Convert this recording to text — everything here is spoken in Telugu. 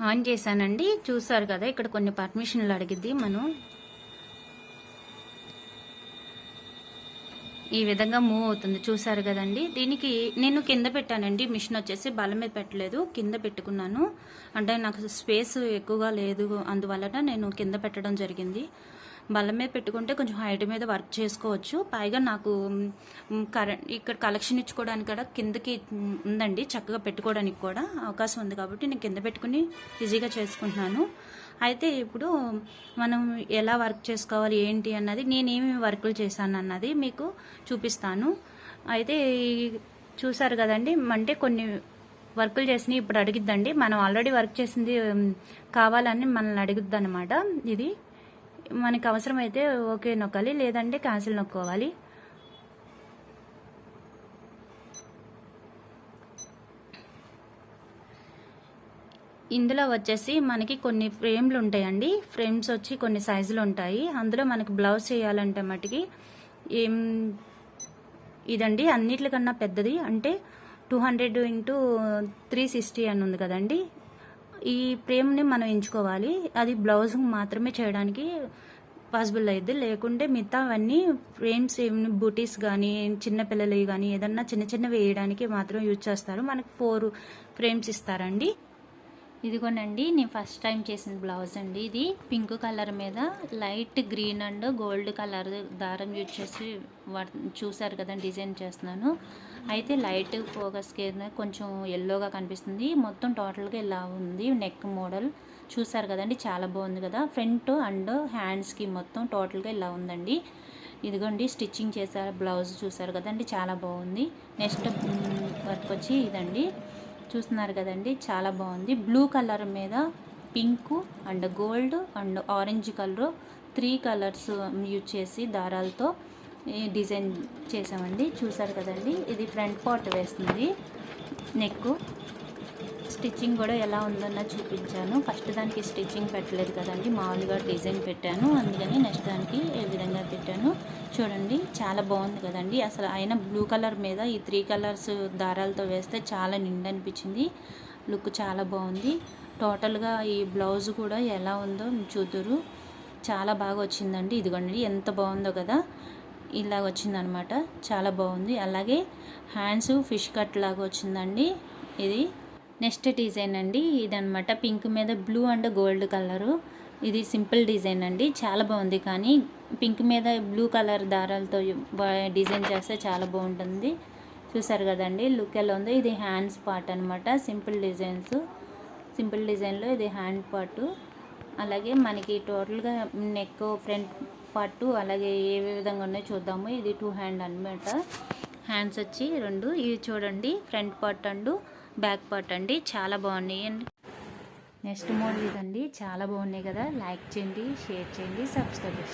ఆన్ చేశానండి. చూసారు కదా ఇక్కడ కొన్ని పర్మిషన్లు అడిగిద్ది మనం. ఈ విధంగా మూవ్ అవుతుంది. చూసారు కదండి. దీనికి నేను కింద పెట్టానండి. మిషన్ వచ్చేసి బలం మీద పెట్టలేదు. కింద పెట్టుకున్నాను. అంటే నాకు స్పేస్ ఎక్కువగా లేదు. అందువలన నేను కింద పెట్టడం జరిగింది. బల్ల మీద పెట్టుకుంటే కొంచెం హైట్ మీద వర్క్ చేసుకోవచ్చు. పైగా నాకు కరెంట్ ఇక్కడ కలెక్షన్ ఇచ్చుకోవడానికి కూడా కిందకి ఉందండి. చక్కగా పెట్టుకోవడానికి కూడా అవకాశం ఉంది కాబట్టి నేను కింద పెట్టుకుని ఈజీగా చేసుకుంటున్నాను. అయితే ఇప్పుడు మనం ఎలా వర్క్ చేసుకోవాలి ఏంటి అన్నది నేనేమి వర్కులు చేశాను అన్నది మీకు చూపిస్తాను. అయితే చూసారు కదండి అంటే కొన్ని వర్కులు చేసినవి ఇప్పుడు అడిగిద్దండి. మనం ఆల్రెడీ వర్క్ చేసింది కావాలని మనల్ని అడుగుద్ది అనమాట ఇది మనకి అవసరమైతే ఓకే నొక్కాలి లేదంటే క్యాన్సిల్ నొక్కోవాలి. ఇందులో వచ్చేసి మనకి కొన్ని ఫ్రేమ్లు ఉంటాయండి. ఫ్రేమ్స్ వచ్చి కొన్ని సైజులు ఉంటాయి. అందులో మనకి బ్లౌజ్ చేయాలంటే మటుకి ఏం ఇదండి అన్నిటికన్నా పెద్దది అంటే two hundred into three sixty అని ఉంది కదండి. ఈ ఫ్రేమ్ని మనం ఎంచుకోవాలి. అది బ్లౌజ్ మాత్రమే చేయడానికి పాసిబుల్ అయ్యిద్ది లేకుంటే మిగతా అవన్నీ ఫ్రేమ్స్ ఏమి బూటీస్ కానీ చిన్నపిల్లలవి కానీ ఏదన్నా చిన్న చిన్న వేయడానికి మాత్రం యూజ్ చేస్తారు. మనకు ఫోర్ ఫ్రేమ్స్ ఇస్తారండి. ఇదిగోనండి నేను ఫస్ట్ టైం చేసిన బ్లౌజ్ అండి ఇది. పింక్ కలర్ మీద light green and gold colour దారం యూజ్ చేసి చూసారు కదా డిజైన్ చేస్తున్నాను. అయితే లైట్ ఫోకస్ కింద కొంచెం ఎల్లోగా కనిపిస్తుంది. మొత్తం టోటల్గా ఇలా ఉంది. నెక్ మోడల్ చూసారు కదండి చాలా బాగుంది కదా. ఫ్రంట్ అండ్ హ్యాండ్స్కి మొత్తం టోటల్గా ఇలా ఉందండి. ఇదిగోండి స్టిచ్చింగ్ చేశారు బ్లౌజ్ చూసారు కదండి చాలా బాగుంది. నెక్స్ట్ వర్క్ వచ్చి ఇదండి. చూస్తున్నారు కదండి చాలా బాగుంది. బ్లూ కలర్ మీద pink and gold and orange colour three colours use చేసి దారాలతో ఈ డిజైన్ చేసామండి చూసారు కదండి ఇది ఫ్రంట్ పార్ట్ వేస్తుంది నెక్ స్టిచ్చింగ్ కూడా ఎలా ఉందన్న చూపించాను. ఫస్ట్ దానికి స్టిచ్చింగ్ పెట్టలేదు కదండి మామూలుగా డిజైన్ పెట్టాను. అందుకని నెక్స్ట్ దానికి ఏ విధంగా పెట్టాను చూడండి. చాలా బాగుంది కదండి. అసలు అయినా బ్లూ కలర్ మీద ఈ త్రీ కలర్స్ దారాలతో వేస్తే చాలా నిండు అనిపించింది. లుక్ చాలా బాగుంది. టోటల్గా ఈ బ్లౌజ్ కూడా ఎలా ఉందో చూతురు. చాలా బాగా వచ్చిందండి. ఇదిగోండి ఎంత బాగుందో కదా. ఇలా వచ్చిందనమాట. చాలా బాగుంది. అలాగే హ్యాండ్స్ ఫిష్ కట్ లాగా వచ్చిందండి. ఇది నెక్స్ట్ డిజైన్ అండి ఇదనమాట పింక్ మీద బ్లూ అండ్ గోల్డ్ కలరు. ఇది సింపుల్ డిజైన్ అండి చాలా బాగుంది కానీ పింక్ మీద బ్లూ కలర్ దారాలతో డిజైన్ చేస్తే చాలా బాగుంటుంది. చూసారు కదండి లుక్ ఎలా ఉందో. ఇది హ్యాండ్స్ పార్ట్ అనమాట సింపుల్ డిజైన్స్. సింపుల్ డిజైన్లో ఇది హ్యాండ్ పార్ట్. అలాగే మనకి టోటల్గా నెక్ ఫ్రంట్ పార్ట్ అలాగే ఏ విధంగా ఉన్నాయో చూద్దాము. ఇది టూ హ్యాండ్ అన్నమాట. హ్యాండ్స్ వచ్చి రెండు. ఇవి చూడండి front part and back part అండి. చాలా బాగున్నాయి. అండి నెక్స్ట్ మోడల్ ఇదండి. చాలా బాగున్నాయి కదా. లైక్ చేయండి షేర్ చేయండి సబ్స్క్రైబ్ చేయండి.